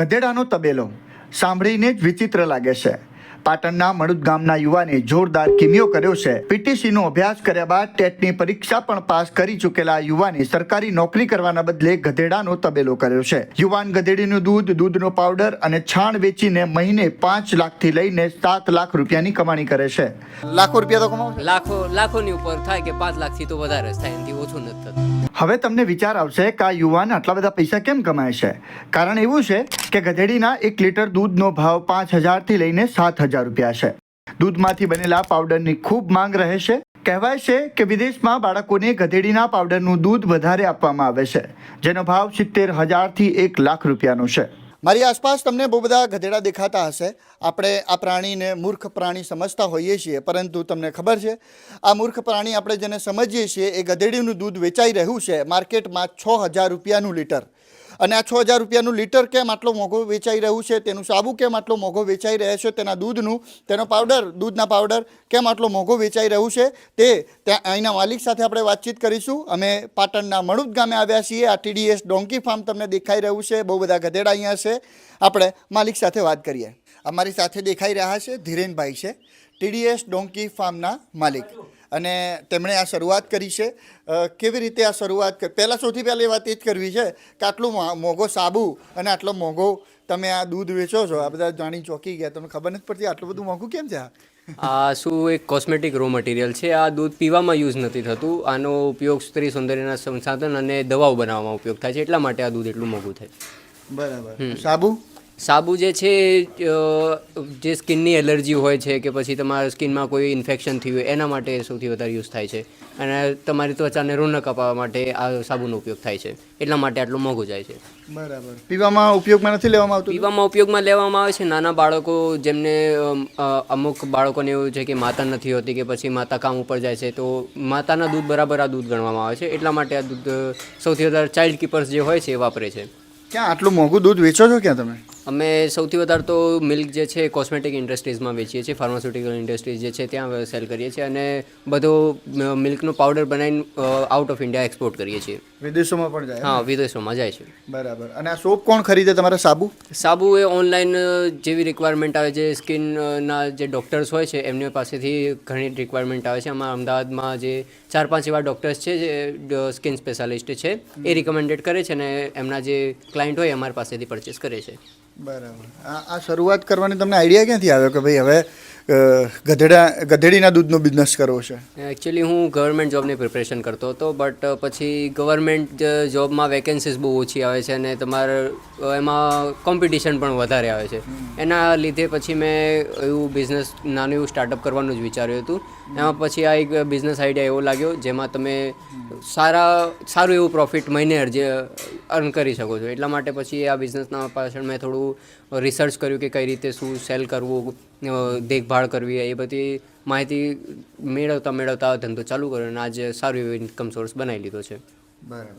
ગધેડાનો તબેલો. સાંભળીને જ વિચિત્ર લાગે છે. પાટણના મડુદ ગામના યુવાને જોરદાર કિમિયો કર્યો છે. પીટીસીનો અભ્યાસ કર્યા બાદ ટેટની પરીક્ષા પણ પાસ કરી ચૂકેલા આ યુવાને સરકારી નોકરી કરવાના બદલે ગધેડાનો તબેલો કર્યો છે. યુવાન ગધેડીનું દૂધ દૂધનો પાવડર અને છાણ વેચીને મહિને પાંચ લાખથી લઈને સાત લાખ રૂપિયાની કમાણી કરે છે. લાખો રૂપિયા તો કમાવ લાખો લાખોની ઉપર થાય કે પાંચ લાખથી તો વધારે થાય એનાથી ઓછું નથી થતું. હવે તમને વિચાર આવશે કે આ યુવાન આટલા બધા પૈસા કેમ કમાય છે? કારણ એવું છે કે ગધેડીના એક લીટર દૂધનો ભાવ પાંચ હજારથી લઈને સાત હજાર રૂપિયા છે. દૂધમાંથી બનેલા પાવડરની ખૂબ માંગ રહે છે. કહેવાય છે કે વિદેશમાં બાળકોને ગધેડીના પાવડરનું દૂધ વધારે આપવામાં આવે છે, જેનો ભાવ સિત્તેર હજારથી એક લાખ રૂપિયાનો છે. મારી આસપાસ તમને બહુ બધા ગધેડા દેખાતા હશે. આપણે આ પ્રાણીને મૂર્ખ પ્રાણી સમજતા હોઈએ છીએ, પરંતુ તમને ખબર છે, આ મૂર્ખ પ્રાણી આપણે જેને સમજીએ છીએ, એ ગધેડીનું દૂધ વેચાઈ રહ્યું છે, માર્કેટમાં છ હજાર રૂપિયાનું લીટર. અને આ છ હજાર રૂપિયાનું લીટર કેમ આટલો મોંઘો વેચાઈ રહ્યું છે? તેનું સાબુ કેમ આટલો મોંઘો વેચાઈ રહ્યો છે? તેના દૂધનું, તેનો પાવડર, દૂધના પાવડર કેમ આટલો મોંઘો વેચાઈ રહ્યું છે? તે ત્યાં અહીંના માલિક સાથે આપણે વાતચીત કરીશું. અમે પાટણના મણુદ ગામે આવ્યા છીએ. આ ટીડીએસ ડોંકી ફાર્મ તમને દેખાઈ રહ્યું છે. બહુ બધા ગધેડા અહીંયા છે. આપણે માલિક સાથે વાત કરીએ. અમારી સાથે દેખાઈ રહ્યા છે ધીરેનભાઈ છે. ટીડીએસ ડોંકી ફાર્મના માલિક. અને તેમણે આ શરૂઆત કરી છે. કેવી રીતે આ શરૂઆત કરી પહેલાં સૌથી પહેલી વાત એ જ કરવી છે કે આટલું મોંઘો સાબુ અને આટલો મોંઘો તમે આ દૂધ વેચો છો આ બધા જાણી ચોંકી ગયા તમને ખબર નથી પડતી આટલું બધું મોંઘું કેમ છે આ? આ શું એક કોસ્મેટિક રો મટીરિયલ છે આ દૂધ પીવામાં યુઝ નથી થતું આનો ઉપયોગ સ્ત્રી સૌંદર્યના સંસાધન અને દવાઓ બનાવવામાં ઉપયોગ થાય છે એટલા માટે આ દૂધ એટલું મોંઘું થાય બરાબર. સાબુ? સાબુ જે છે જે સ્કિનની એલર્જી હોય છે કે પછી તમારા સ્કિનમાં કોઈ ઇન્ફેક્શન થયું હોય એના માટે સૌથી વધારે યુઝ થાય છે. અને તમારી ત્વચાને રોનક અપાવવા માટે આ સાબુનો ઉપયોગ થાય છે. એટલા માટે આટલું મોંઘું જાય છે. બરાબર. પીવામાં ઉપયોગમાં નથી લેવામાં આવતું? પીવામાં ઉપયોગમાં લેવામાં આવે છે. નાના બાળકો જેમને અમુક બાળકોને એવું છે કે માતા નથી હોતી કે પછી માતા કામ ઉપર જાય છે તો માતાના દૂધ બરાબર આ દૂધ ગણવામાં આવે છે. એટલા માટે આ દૂધ સૌથી વધારે ચાઇલ્ડ કીપર્સ જે હોય છે એ વાપરે છે. ક્યાં આટલું મોંઘું દૂધ વેચો છો ક્યાં તમે? અમે સૌથી વધારે તો મિલ્ક જે છે કોસ્મેટિક ઇન્ડસ્ટ્રીઝમાં વેચીએ છીએ ફાર્માસ્યુટિકલ ઇન્ડસ્ટ્રીઝ જે છે ત્યાં સેલ કરીએ છીએ અને બધો મિલ્કનો પાવડર બનાવીને આઉટ ઓફ ઇન્ડિયા એક્સપોર્ટ કરીએ છીએ. વિદેશોમાં પણ જાય હા વિદેશોમાં જાય છે. બરાબર. અને આ સોપ કોણ ખરીદે તમારા? સાબુ? સાબુ એ ઓનલાઈન જેવી રિક્વાયરમેન્ટ આવે છે સ્કિનના જે ડૉક્ટર્સ હોય છે એમની પાસેથી ઘણી રિક્વાયરમેન્ટ આવે છે. અમારા અમદાવાદમાં જે ચાર પાંચ એવા ડૉક્ટર્સ છે જે સ્કિન સ્પેશિયાલિસ્ટ છે એ રિકમેન્ડેડ કરે છે અને એમના જે ક્લાયન્ટ હોય અમારી પાસેથી પરચેસ કરે છે. બરાબર. આ આ શરૂઆત કરવાની તમને આઈડિયા ક્યાંથી આવ્યો કે ભાઈ હવે ગધેડા ગધેડીના દૂધનો બિઝનેસ કરવો છે? એકચ્યુઅલી હું ગવર્મેન્ટ જોબની પ્રિપરેશન કરતો હતો બટ પછી ગવર્મેન્ટ જોબમાં વેકેન્સીસ બહુ ઓછી આવે છે અને તમારે એમાં કોમ્પિટિશન પણ વધારે આવે છે. એના લીધે પછી મેં એવું બિઝનેસ નાનું એવું સ્ટાર્ટઅપ કરવાનું જ વિચાર્યું હતું. એમાં પછી આ એક બિઝનેસ આઈડિયા એવો લાગ્યો જેમાં તમે સારા, સારું એવું પ્રોફિટ મહિને અરજે અર્ન કરી શકો છો. એટલા માટે પછી આ બિઝનેસના પાછળ મેં થોડું રિસર્ચ કર્યું કે કઈ રીતે શું સેલ કરવું દેખભાળ કરવી, એ બધી માહિતી મેળવતા મેળવતા ધંધો ચાલુ કર્યો અને આજે સારું એવું ઇન્કમ સોર્સ બનાવી લીધો છે. બરાબર.